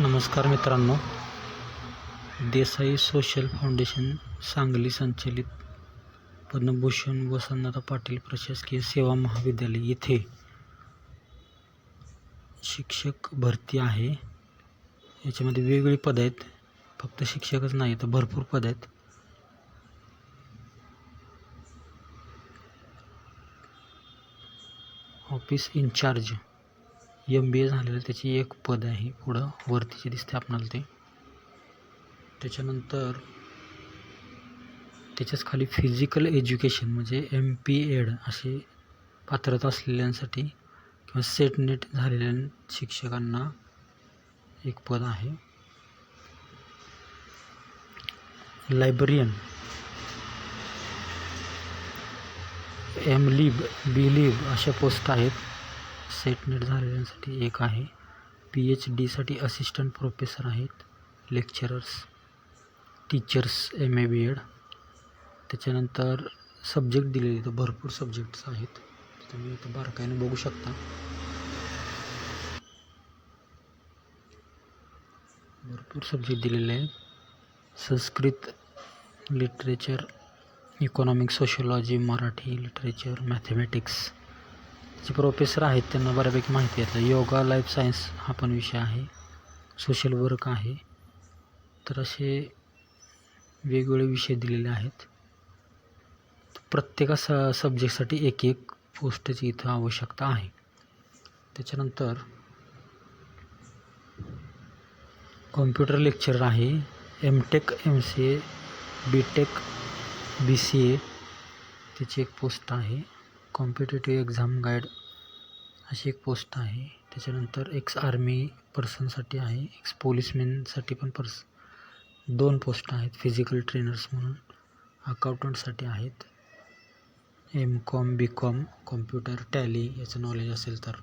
नमस्कार मित्रांनो. Desai social foundation Sangli संचलित पद्मभूषण वसंतदादा पाटील प्रशासकीय सेवा महाविद्यालय येथे शिक्षक भरती आहे. याच्यामध्ये वेगवेगळी पदं आहेत. फक्त शिक्षकच नाही तर भरपूर पदं आहेत. Office incharge M B A झालेलं त्याची एक पद आहे. पुढं वरतीचे दिसते आपणाला ते. त्याच्यानंतर त्याच्याच खाली फिजिकल एज्युकेशन म्हणजे एम पी एड असे पात्रता असलेल्यांसाठी किंवा सेट नेट झालेल्या शिक्षकांना एक पद आहे. Librarian M Lib B Lib अशा पोस्ट आहेत. सेट नेट झालेल्यांसाठी एक आहे. पी एच डीसाठी असिस्टंट प्रोफेसर आहेत. Lecturers teachers M A B Ed त्याच्यानंतर सब्जेक्ट दिलेले तर भरपूर सब्जेक्ट्स आहेत. तुम्ही इथं बारकाईने बघू शकता. भरपूर सब्जेक्ट दिलेले आहेत. Sanskrit literature economic sociology Marathi literature mathematics जे प्रोफेसर आहेत त्यांना बऱ्यापैकी माहिती आहे. योगा लाईफ सायन्स हा पण विषय आहे. सोशल वर्क आहे. तर असे वेगवेगळे विषय दिलेले आहेत. प्रत्येका स सब्जेक्टसाठी एक एक पोस्टची इथं आवश्यकता आहे. त्याच्यानंतर कॉम्प्युटर लेक्चर आहे. M Tech M C A B Tech B C A त्याची एक पोस्ट आहे. कॉम्पिटेटिव्ह एक्झाम गाईड अशी एक पोस्ट आहे. त्याच्यानंतर एक्स आर्मी पर्सनसाठी आहे. एक्स पोलिसमॅनसाठी पण पर्स दोन पोस्ट आहेत. फिजिकल ट्रेनर्स म्हणून अकाउंटंटसाठी आहेत. M Com B Com computer Tally याचं नॉलेज असेल तर.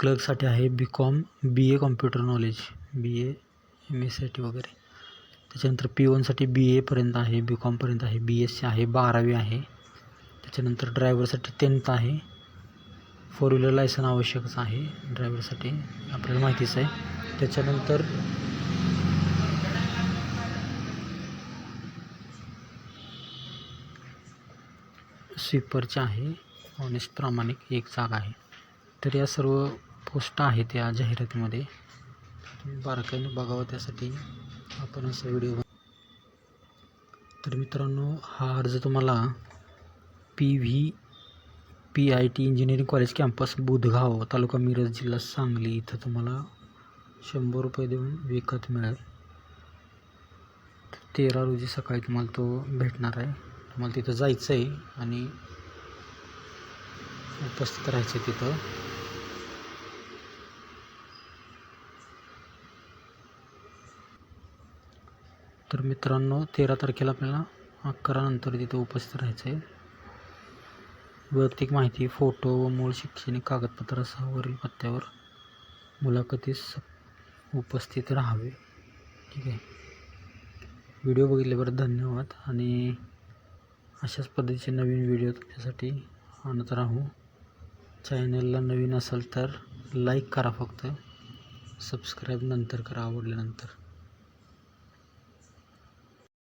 क्लर्कसाठी आहे B Com B A computer knowledge B A M S C T वगैरे. त्याच्यानंतर पी वनसाठी बी एपर्यंत आहे बी कॉमपर्यंत आहे बी एस सी आहे बारावी आहे. त्याच्यानंतर ड्रायव्हरसाठी टेन्थ आहे. फोर व्हीलर लायसन आवश्यकच आहे ड्रायव्हरसाठी आपल्याला माहितीच आहे. त्याच्यानंतर स्वीपरचे आहे. ऑनेस्ट प्रामाणिक एक जागा आहे. तर या सर्व पोस्ट आहेत या जाहिरातीमध्ये. बारकाईने बघावं त्यासाठी. आपण असा व्हिडिओ तर मित्रांनो हा अर्ज तुम्हाला P V P I T engineering college campus Budhgaon taluka Miraj जिल्हा सांगली इथं तुम्हाला शंभर रुपये देऊन विकत मिळेल. तेरा रोजी सकाळी तुम्हाला तो भेटणार आहे. तुम्हाला तिथं जायचं आहे आणि उपस्थित राहायचं आहे तिथं. तर मित्रांनो तेरा तारखेला आपल्याला अकरानंतर तिथे तिथं उपस्थित राहायचं आहे वैयक्तिक माहिती फोटो व मूळ शैक्षणिक कागदपत्र वरील पत्त्यावर मुलाखतीस उपस्थित राहावे. ठीक आहे. व्हिडिओ बघितल्याबद्दल धन्यवाद आणि अशाच पद्धतीचे नवीन व्हिडिओ तुमच्यासाठी आणत राहू. चॅनलला नवीन असाल तर लाईक करा फक्त. सबस्क्राईब नंतर करा आवडल्यानंतर.